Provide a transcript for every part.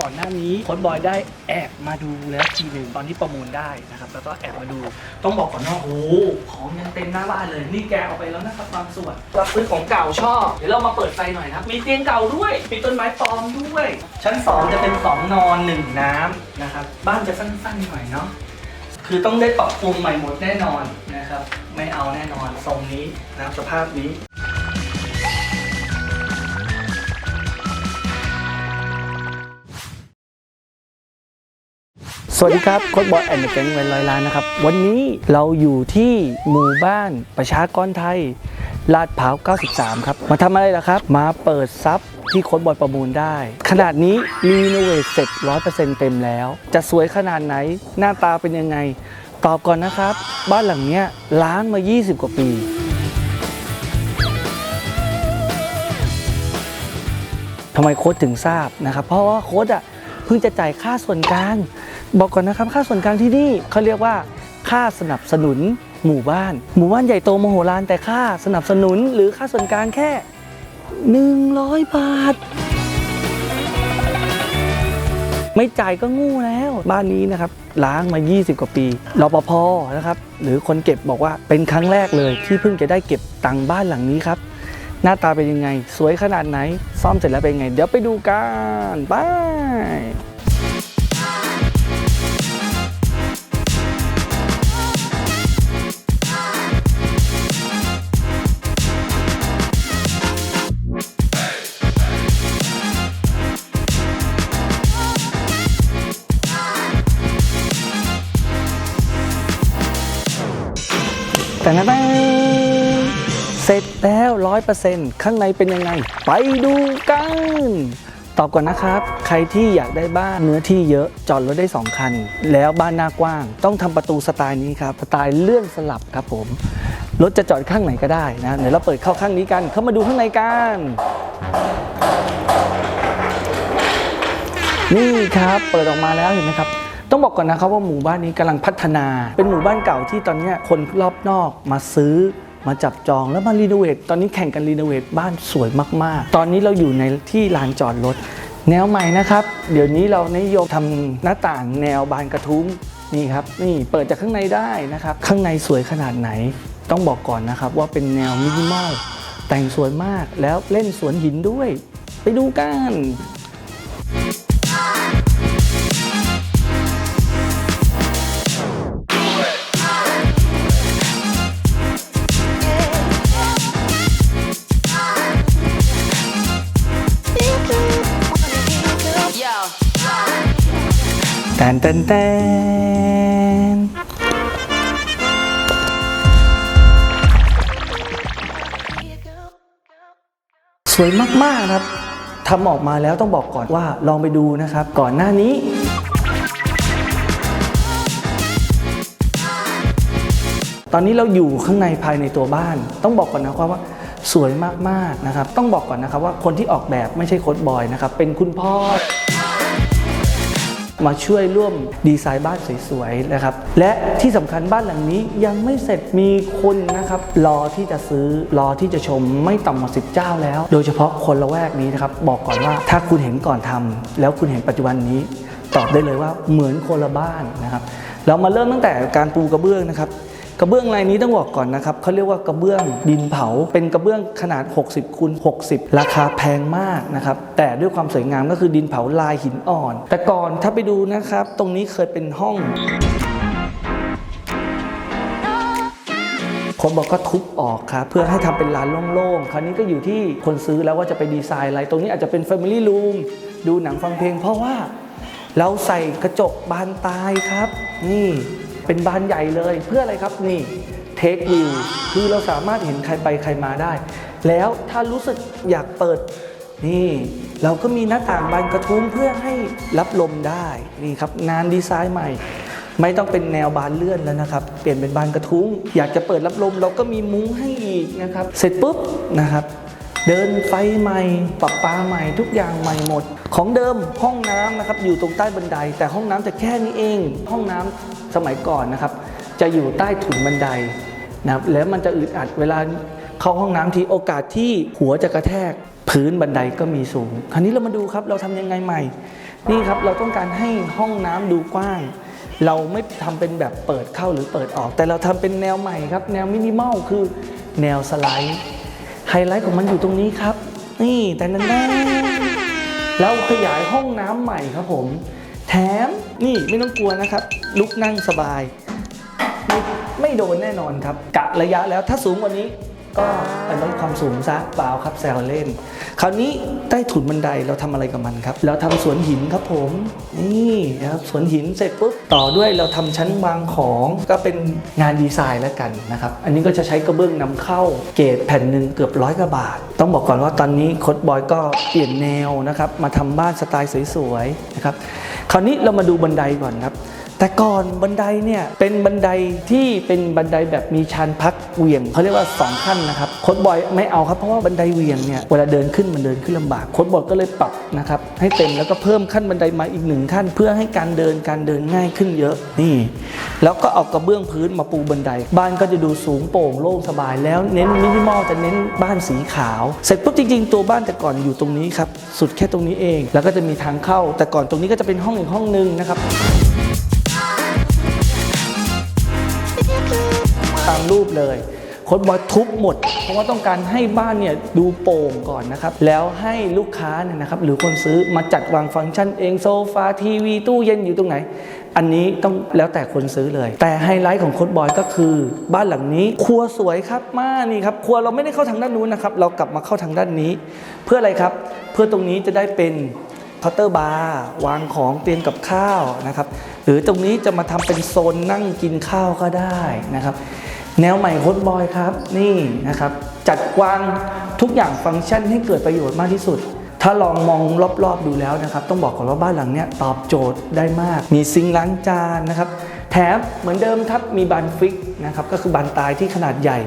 ก่อนหน้านี้โค้ดบอยได้แอบมาดูแล้วทีหนึ่งตอนที่ประมูลได้นะครับแล้วก็แอบมาดูต้องบอกก่อนว่าโอ้โหของยังเต็มหน้าบ้านเลย นี่แกเอาไปแล้วนะครับบางส่วนรับซื้อของเก่าชอบเดี๋ยวเรามาเปิดไฟหน่อยนะครับ มีเตียงเก่าด้วยมีต้นไม้ปลอมด้วย ชั้น 2 จะเป็น 2 นอน 1 น้ำนะครับบ้านจะสั้นๆหน่อยเนาะคือต้องได้ปรับปรุงใหม่หมดแน่นอนนะครับไม่เอาแน่นอนทรงนี้นะสภาพนี้ วัสดีครับโค้ดบอยแอนด์แก๊งเวนร้อยล้านนะครับ วันนี้เราอยู่ที่หมู่บ้านประชากรไทย ลาดพร้าว 93 ครับ มาทำอะไรล่ะครับ มาเปิดซับที่โค้ดบอยประมูลได้ ขนาดนี้รีโนเวทเสร็จ 100%เต็มแล้ว จะสวยขนาดไหน หน้าตาเป็นยังไง ตอบก่อนนะครับ บ้านหลังเนี้ยล้างมา 20 กว่าปีทำไมโค้ดถึงทราบนะครับ เพราะว่าโค้ดอะเพิ่งจะจ่ายค่าส่วนกลาง บอกก่อนนะครับค่าส่วนกลางที่นี่เขาเรียกว่า ค่าสนับสนุนหมู่บ้าน หมู่บ้านใหญ่โตมโหฬารแต่ค่าสนับสนุนหรือค่าส่วนกลางแค่ 100 บาท ไม่จ่ายก็งูแล้วบ้านนี้นะครับล้างมา 20 กว่าปีรปภนะครับ หรือคนเก็บบอกว่าเป็นครั้งแรกเลยที่เพิ่งจะได้เก็บตังค์บ้านหลังนี้ครับ หน้าตาเป็นยังไง สวยขนาดไหน ซ่อมเสร็จแล้วเป็นยังไง เดี๋ยวไปดูกันไป แต่นะแเสร็จแล้วร้อยเปอร์เซ็นต์ข้างในเป็นยังไง ไปดูกัน ตอบก่อนนะครับ ใครที่อยากได้บ้านเนื้อที่เยอะจอดรถได้ 2 คัน แล้วบ้านหน้ากว้าง ต้องทำประตูสไตล์นี้ครับ สไตล์เลื่อนสลับครับผม รถจะจอดข้างไหนก็ได้นะเดี๋ยวเราเปิดเข้าข้างนี้กัน เข้ามาดูข้างในกัน นี่ครับ เปิดออกมาแล้วเห็นไหมครับ ต้องบอกก่อนนะครับว่าหมู่บ้านนี้กำลังพัฒนา เป็นหมู่บ้านเก่าที่ตอนนี้คนรอบนอกมาซื้อมาจับจองแล้วมารีโนเวทตอนนี้แข่งกันรีโนเวทบ้านสวยมากๆ ตอนนี้เราอยู่ในที่ลานจอดรถแนวใหม่นะครับ เดี๋ยวนี้เรานิยมทำหน้าต่างแนวบานกระทุ้งนี่ครับนี่เปิดจากข้างในได้นะครับ ข้างในสวยขนาดไหน ต้องบอกก่อนนะครับว่าเป็นแนวมินิมอลแต่งสวยมากแล้วเล่นสวนหินด้วย ไปดูกัน ตนแตนแตนสวยมาก ๆ ครับทำออกมาแล้วต้องบอกก่อนว่าลองไปดูนะครับ ก่อนหน้านี้ตอนนี้เราอยู่ข้างในภายในตัวบ้าน ต้องบอกก่อนนะครับว่าสวยมากๆนะครับ ต้องบอกก่อนนะครับว่าคนที่ออกแบบไม่ใช่โค้ดบอยนะครับ เป็นคุณพ่อ มาช่วยร่วมดีไซน์บ้านสวยๆนะครับ และที่สำคัญบ้านหลังนี้ยังไม่เสร็จมีคนนะครับรอที่จะซื้อรอที่จะชมไม่ต่ำกว่าสิบเจ้าแล้ว โดยเฉพาะคนละแวกนี้นะครับบอกก่อนว่าถ้าคุณเห็นก่อนทำแล้วคุณเห็นปัจจุบันนี้ตอบได้เลยว่าเหมือนคนละบ้านนะครับ เรามาเริ่มตั้งแต่การปูกระเบื้องนะครับ กระเบื้องลายนี้ต้องบอกก่อนนะครับเขาเรียกว่ากระเบื้องดินเผา เป็นกระเบื้องขนาด 60คูณ60 ราคาแพงมากนะครับ แต่ด้วยความสวยงามก็คือดินเผาลายหินอ่อน แต่ก่อนถ้าไปดูนะครับ ตรงนี้เคยเป็นห้องคนบอกก็ทุบออกครับ เพื่อให้ทำเป็นร้านโล่งๆ คราวนี้ก็อยู่ที่คนซื้อแล้วว่าจะไปดีไซน์อะไร ตรงนี้อาจจะเป็น Family Room ดูหนังฟังเพลง เพราะว่าเราใส่กระจกบานตายครับ นี่ เป็นบานใหญ่เลยเพื่ออะไรครับนี่เทควิวคือเราสามารถเห็นใครไปใครมาได้ แล้วถ้ารู้สึกอยากเปิดนี่ เราก็มีหน้าต่างบานกระทุ้งเพื่อให้รับลมได้นี่ครับงานดีไซน์ใหม่ ไม่ต้องเป็นแนวบานเลื่อนแล้วนะครับ เปลี่ยนเป็นบานกระทุ้ง อยากจะเปิดรับลม เราก็มีมุ้งให้อีกนะครับ เสร็จปุ๊บนะครับ เดินไฟใหม่ปรับปาใหม่ทุกอย่างใหม่หมด ของเดิมห้องน้ำนะครับอยู่ตรงใต้บันได แต่ห้องน้ำจะแค่นี้เอง ห้องน้ำสมัยก่อนนะครับ จะอยู่ใต้ถุนบันไดนะครับแล้วมันจะอึดอัดเวลาเข้าห้องน้ำทีโอกาสที่หัวจะกระแทกพื้นบันไดก็มีสูง คราวนี้เรามาดูครับเราทำยังไงใหม่ นี่ครับเราต้องการให้ห้องน้ำดูกว้าง เราไม่ทำเป็นแบบเปิดเข้าหรือเปิดออก แต่เราทำเป็นแนวใหม่ครับ แนวมินิมอลคือแนวสไลด์ ไฮไลท์ของมันอยู่ตรงนี้ครับ นี่แต่นั้นแน่แล้วขยายห้องน้ำใหม่ครับผม แถมนี่ไม่ต้องกลัวนะครับ ลุกนั่งสบาย ไม่ไม่โดนแน่นอนครับ กะระยะแล้วถ้าสูงกว่านี้ ก็ไปลดความสูงซะเปล่าครับแซวเล่น คราวนี้ใต้ถุนบันไดเราทำอะไรกับมันครับ เราทำสวนหินครับผมนี่นะครับสวนหินเสร็จปุ๊บต่อด้วยเราทำชั้นวางของก็เป็นงานดีไซน์แล้วกันนะครับอันนี้ก็จะใช้กระเบื้องนำเข้าเกรดแผ่นหนึ่งเกือบร้อยกว่าบาท ต้องบอกก่อนว่าตอนนี้โคดบอยก็เปลี่ยนแนวนะครับมาทำบ้านสไตล์สวยๆนะครับคราวนี้เรามาดูบันไดก่อนครับ แต่ก่อนบันไดเนี่ยเป็นบันไดที่เป็นบันไดแบบมีชันพักเหวี่ยงเขาเรียกว่า 2 ขั้นนะครับโค้ดบอยไม่เอาครับเพราะว่าบันไดเหวี่ยงเนี่ยเวลาเดินขึ้นมันเดินขึ้นลำบากโค้ดบอยก็เลยปรับนะครับให้เต็มแล้วก็เพิ่มขั้นบันไดมาอีกหนึ่งขั้น เพื่อให้การเดินการเดินง่ายขึ้นเยอะนี่ แล้วก็เอากระเบื้องพื้นมาปูบันได บ้านก็จะดูสูงโปร่งโล่งสบาย แล้วเน้นมินิมอลจะเน้นบ้านสีขาว เสร็จปุ๊บจริง ๆ ตัวบ้านแต่ก่อนอยู่ตรงนี้ครับสุดแค่ตรงนี้เอง แล้วก็จะมีทางเข้า แต่ก่อนตรงนี้ก็จะเป็นห้องอีกห้องนึงนะครับ รูปเลยโค้ดบอยทุบหมด เพราะว่าต้องการให้บ้านเนี่ยดูโปร่งก่อนนะครับ แล้วให้ลูกค้าเนี่ยนะครับหรือคนซื้อมาจัดวางฟังก์ชันเองโซฟาทีวีตู้เย็นอยู่ตรงไหน อันนี้ต้องแล้วแต่คนซื้อเลย แต่ไฮไลท์ของโค้ดบอยก็คือบ้านหลังนี้ ครัวสวยครับมานี่ครับครัวเราไม่ได้เข้าทางด้านนู้นนะครับ เรากลับมาเข้าทางด้านนี้ เพื่ออะไรครับ เพื่อตรงนี้จะได้เป็นเคาน์เตอร์บาร์วางของเตรียมกับข้าวนะครับ หรือตรงนี้จะมาทำเป็นโซนนั่งกินข้าวก็ได้นะครับ แนวใหม่โคดบอยครับนี่นะครับจัดวางทุกอย่างฟังก์ชันให้เกิดประโยชน์มากที่สุด ถ้าลองมองรอบๆดูแล้วนะครับ ต้องบอกก่อนว่าบ้านหลังเนี้ยตอบโจทย์ได้มาก มีซิงล้างจานนะครับ แถมเหมือนเดิมครับมีบานฟิกนะครับก็คือบานตายที่ขนาดใหญ่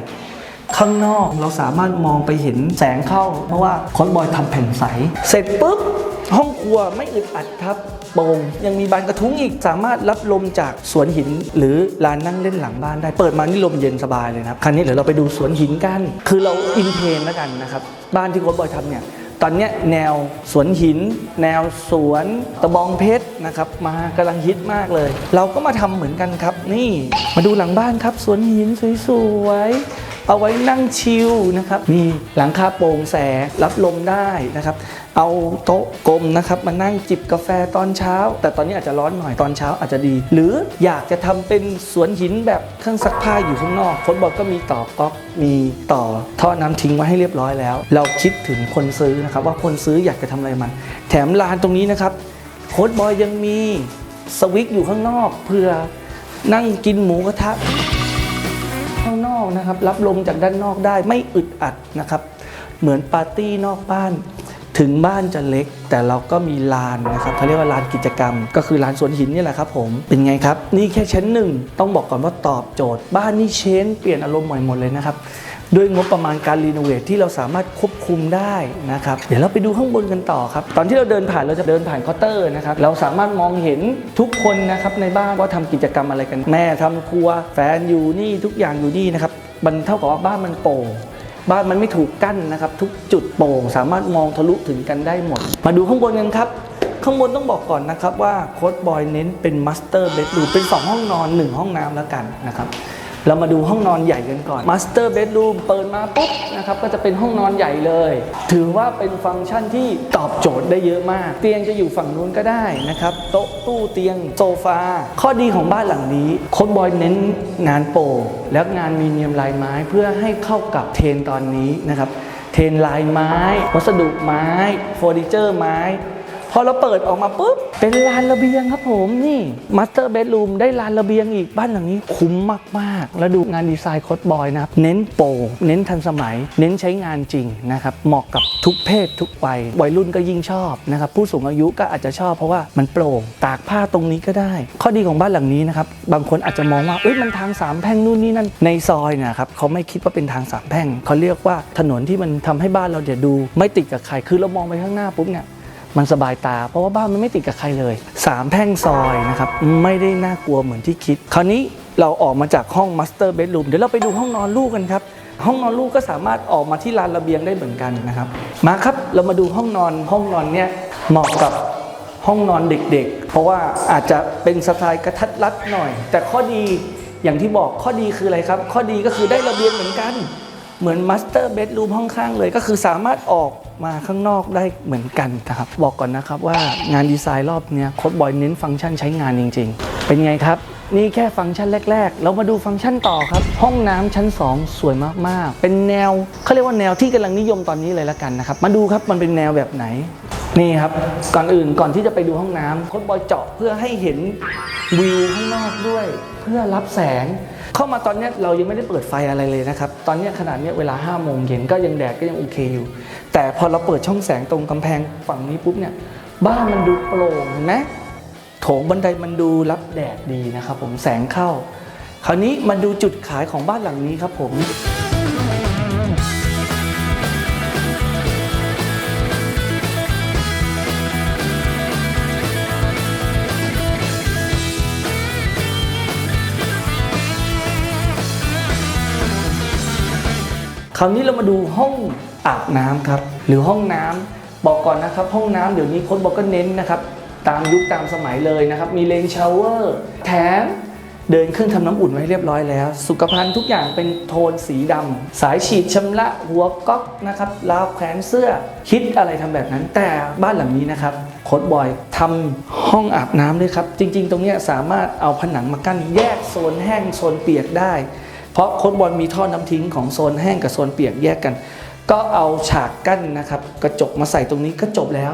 ข้างนอกเราสามารถมองไปเห็นแสงเข้า เพราะว่าคอนบอยทำแผ่นใส เสร็จปุ๊บห้องครัวไม่อึดอัดครับ โป่งยังมีบานกระทุ้งอีกสามารถรับลมจากสวนหิน หรือลานนั่งเล่นหลังบ้านได้เปิดมานี่ลมเย็นสบายเลยนะครับคราวนี้เดี๋ยวเราไปดูสวนหินกัน คือเราอินเทรนแล้วกันนะครับบ้านที่โค้ชบอยทำเนี่ยตอนนี้แนวสวนหิน แนวสวนตะบองเพชรนะครับมากำลังฮิตมากเลย เราก็มาทำเหมือนกันครับ นี่มาดูหลังบ้านครับ สวนหินสวยๆ เอาไว้นั่งชิลนะครับมีหลังคาโปร่งแสงรับลมได้นะครับเอาโต๊ะกลมนะครับมานั่งจิบกาแฟตอนเช้า แต่ตอนนี้อาจจะร้อนหน่อยตอนเช้าอาจจะดี หรืออยากจะทำเป็นสวนหินแบบเครื่องซักผ้าอยู่ข้างนอกคนบอกก็มีต่อก๊อกมีต่อท่อน้ำทิ้งไว้ให้เรียบร้อยแล้ว เราคิดถึงคนซื้อนะครับว่าคนซื้ออยากจะทำอะไรมัน แถมลานตรงนี้นะครับโค้ดบอยยังมีสวิตอยู่ข้างนอกเพื่อนั่งกินหมูกระทะ อกนะครับ รับลมจากด้านนอกได้ไม่อึดอัดนะครับ เหมือนปาร์ตี้นอกบ้าน ถึงบ้านจะเล็ก แต่เราก็มีลานนะครับเขาเรียกว่าลานกิจกรรม ก็คือลานสวนหินนี่แหละครับผมเป็นไงครับ นี่แค่ชั้นหนึ่งต้องบอกก่อนว่าตอบโจทย์ บ้านนี่เชนเปลี่ยนอารมณ์ใหม่หมดเลยนะครับด้วยงบประมาณการรีโนเวทที่เราสามารถควบคุมได้นะครับเดี๋ยวเราไปดูข้างบนกันต่อครับ ตอนที่เราเดินผ่านเราจะเดินผ่านเคาน์เตอร์นะครับเราสามารถมองเห็นทุกคนนะครับในบ้านว่าทำกิจกรรมอะไรกันแม่ทำครัว แฟนอยู่นี่ทุกอย่างอยู่นี่นะครับมันเท่ากับว่าบ้านมันโปร่ง บ้านมันไม่ถูกกั้นนะครับ ทุกจุดโปร่งสามารถมองทะลุถึงกันได้หมด มาดูข้างบนกันครับ ข้างบนต้องบอกก่อนนะครับว่าโค้ดบอยเน้นเป็นมัสเตอร์เบดรูมเป็น 2 ห้องนอน 1 ห้องน้ำแล้วกันนะครับ เรามาดูห้องนอนใหญ่กันก่อนมาสเตอร์เบดรูมเปิดมาปุ๊บนะครับก็จะเป็นห้องนอนใหญ่เลย ถือว่าเป็นฟังก์ชันที่ตอบโจทย์ได้เยอะมาก เตียงจะอยู่ฝั่งนู้นก็ได้นะครับโต๊ะตู้เตียงโซฟา ข้อดีของบ้านหลังนี้โค้ดบอยเน้นงานโปรและงานมีเนียมลายไม้เพื่อให้เข้ากับเทรนตอนนี้นะครับเทรนลายไม้ วัสดุไม้เฟอร์นิเจอร์ไม้ อเราเปิดออกมาปุ๊บ เป็นลานระเบียงครับผมนี่มาสเตอร์เบดรูมได้ลานระเบียงอีกบ้านหลังนี้คุ้มมากๆ แล้วดูงานดีไซน์โคดบอยนะครับ เน้นโปรเน้นทันสมัย เน้นใช้งานจริงนะครับ เหมาะกับทุกเพศทุกวัยวัยรุ่นก็ยิ่งชอบนะครับ ผู้สูงอายุก็อาจจะชอบเพราะว่ามันโปร่งตากผ้าตรงนี้ก็ได้ ข้อดีของบ้านหลังนี้นะครับ บางคนอาจจะมองว่าเอ้ยมันทางสามแพร่งนู่นนี่นั่นในซอยนะครับเขาไม่คิดว่าเป็นทางสามแพร่งเขาเรียกว่าถนนที่มันทำให้บ้านเราเดี๋ยวดู ไม่ติดกับใครคือเรามองไปข้างหน้าปุ๊บเนี่ย มันสบายตา เพราะว่าบ้านมันไม่ติดกับใครเลยสามแพร่งซอยนะครับ ไม่ได้น่ากลัวเหมือนที่คิด คราวนี้เราออกมาจากห้องมาสเตอร์เบดรูมเดี๋ยวเราไปดูห้องนอนลูกกันครับ ห้องนอนลูกก็สามารถออกมาที่ลานระเบียงได้เหมือนกันนะครับ มาครับเรามาดูห้องนอนห้องนอนเนี่ยเหมาะกับห้องนอนเด็กๆ เพราะว่าอาจจะเป็นสไตล์กระทัดรัดหน่อย แต่ข้อดีอย่างที่บอกข้อดีคืออะไรครับ ข้อดีก็คือได้ระเบียงเหมือนกัน เหมือนมาสเตอร์เบดรูมห้องข้างเลยก็คือสามารถออก มาข้างนอกได้เหมือนกันนะครับ บอกก่อนนะครับว่างานดีไซน์รอบนี้โค้ดบอยเน้นฟังก์ชันใช้งานจริง ๆ เป็นไงครับ นี่แค่ฟังก์ชันแรก ๆ เรามาดูฟังก์ชันต่อครับ ห้องน้ำชั้น 2 สวยมากๆ เป็นแนวเขาเรียกว่าแนวที่กำลังนิยมตอนนี้เลยละกันนะครับ มาดูครับมันเป็นแนวแบบไหน นี่ครับ ก่อนอื่นก่อนที่จะไปดูห้องน้ำโค้ดบอยเจาะเพื่อให้เห็นวิวข้างนอกด้วย เพื่อรับแสง เข้ามาตอนนี้เรายังไม่ได้เปิดไฟอะไรเลยนะครับ ตอนนี้ขนาดนี้เวลา5้าโมงเย็นก็ยังแดดก็ยังโอเคอยู่ แต่พอเราเปิดช่องแสงตรงกำแพงฝั่งนี้ปุ๊บเนี่ย บ้านมันดูโปร่งเห็นไหมโถงบันไดมันดูรับแดดดีนะครับผมแสงเข้า คราวนี้มาดูจุดขายของบ้านหลังนี้ครับผม คราวนี้เรามาดูห้องอาบน้ำครับ หรือห้องน้ำบอกก่อนนะครับ ห้องน้ำเดี๋ยวนี้โค้ดบอกก็เน้นนะครับ ตามยุคตามสมัยเลยนะครับ มีเลนชาวเวอร์แถมเดินเครื่องทำน้ำอุ่นไว้เรียบร้อยแล้ว สุขภัณฑ์ทุกอย่างเป็นโทนสีดำสายฉีดชำระหัวก๊อกนะครับราวแขวนเสื้อคิดอะไรทำแบบนั้น แต่บ้านหลังนี้นะครับโค้ดบอยทำห้องอาบน้ำด้วยครับ จริง ๆ ตรงนี้สามารถเอาผนังมากั้นแยกโซนแห้งโซนเปียกได้ เพราะโค้ดบอลมีท่อน้ำทิ้งของโซนแห้งกับโซนเปียกแยกกัน ก็เอาฉากกั้นนะครับ กระจกมาใส่ตรงนี้ก็จบแล้ว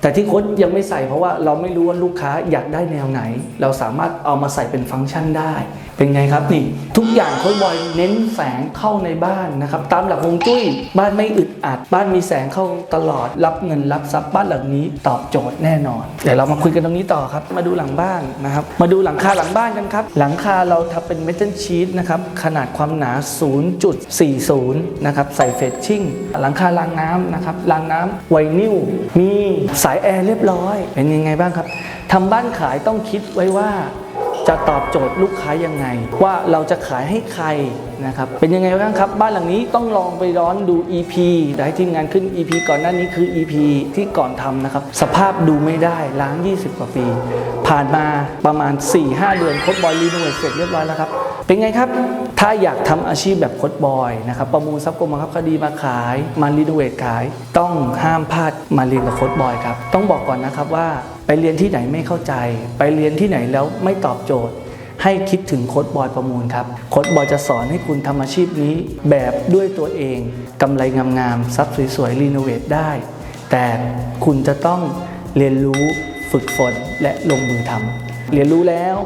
แต่ที่โค้ดยังไม่ใส่เพราะว่าเราไม่รู้ว่าลูกค้าอยากได้แนวไหน เราสามารถเอามาใส่เป็นฟังก์ชันได้ เป็นไงครับนี่ ทุกอย่างโค้ดบอยเน้นแสงเข้าในบ้านนะครับ ตามหลักฮวงจุ้ยบ้านไม่อึดอัด บ้านมีแสงเข้าตลอด รับเงินรับทรัพย์บ้านหลังนี้ตอบโจทย์แน่นอนเดี๋ยวเรามาคุยกันตรงนี้ต่อครับ มาดูหลังบ้านนะครับ มาดูหลังคาหลังบ้านกันครับ หลังคาเราทำเป็นเมทัลชีตนะครับขนาดความหนา 0.40 นะครับใส่เฟชชิ่งหลังคารางน้ำนะครับรางน้ำไวนิลมีสายแอร์เรียบร้อย เป็นยังไงบ้างครับทำบ้านขายต้องคิดไว้ว่าจะตอบโจทย์ลูกค้ายังไง ว่าเราจะขายให้ใครนะครับเป็นยังไงบ้างครับ บ้านหลังนี้ต้องลองไปย้อนดู EP ได้ทีมงานขึ้น EP ก่อนหน้านี้คือ EP ที่ก่อนทำนะครับ สภาพดูไม่ได้ล้าง 20 กว่าปี ผ่านมาประมาณ 4-5 เดือนคดบอยรีโนเวทเสร็จเรียบร้อยแล้วครับ เป็นไงครับ ถ้าอยากทำอาชีพแบบโคดบอยนะครับ ประมูลทรัพย์กรมบังคับคดีมาขาย มารีโนเวทขาย ต้องห้ามพลาดมาเรียนกับโคดบอยครับ ต้องบอกก่อนนะครับว่าไปเรียนที่ไหนไม่เข้าใจ ไปเรียนที่ไหนแล้วไม่ตอบโจทย์ ให้คิดถึงโค้ดบอยประมูลครับ โค้ดบอยจะสอนให้คุณทำอาชีพนี้แบบด้วยตัวเองกำไรงามๆซับสวยๆรีโนเวทได้ แต่คุณจะต้องเรียนรู้ฝึกฝนและลงมือทำเรียนรู้แล้ว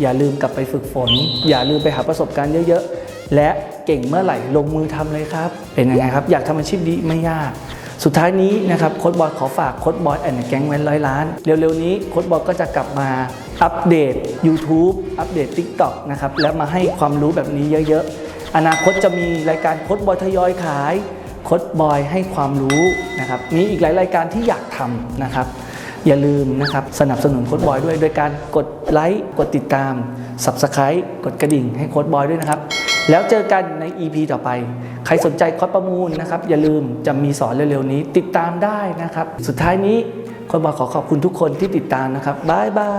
อย่าลืมกลับไปฝึกฝน อย่าลืมไปหาประสบการณ์เยอะๆ และเก่งเมื่อไหร่ลงมือทำเลยครับ เป็นยังไงครับ อยากทำอาชีพนี้ไม่ยาก สุดท้ายนี้นะครับโค้ดบอยขอฝากโค้ดบอยแอนด์แก๊งแวนร้อยล้าน เร็วๆนี้โค้ดบอยก็จะกลับมาอัปเดต YouTube อัปเดต TikTok นะครับแล้วมาให้ความรู้แบบนี้เยอะๆ อนาคตจะมีรายการโค้ดบอยทยอยขายโค้ดบอยให้ความรู้นะครับมีอีกหลายรายการที่อยากทำนะครับ อย่าลืมนะครับสนับสนุนโค้ดบอยด้วย โดยการกดไลค์กดติดตาม Subscribe กดกระดิ่งให้โค้ดบอยด้วยนะครับ แล้วเจอกันใน EP ต่อไป ใครสนใจคอร์สประมูลนะครับ อย่าลืมจะมีสอนเร็วๆนี้ติดตามได้นะครับ สุดท้ายนี้โค้ดบอยขอขอบคุณทุกคนที่ติดตามนะครับบ๊ายบา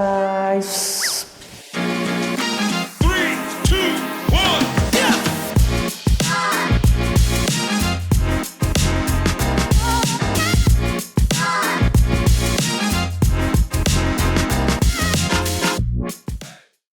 ย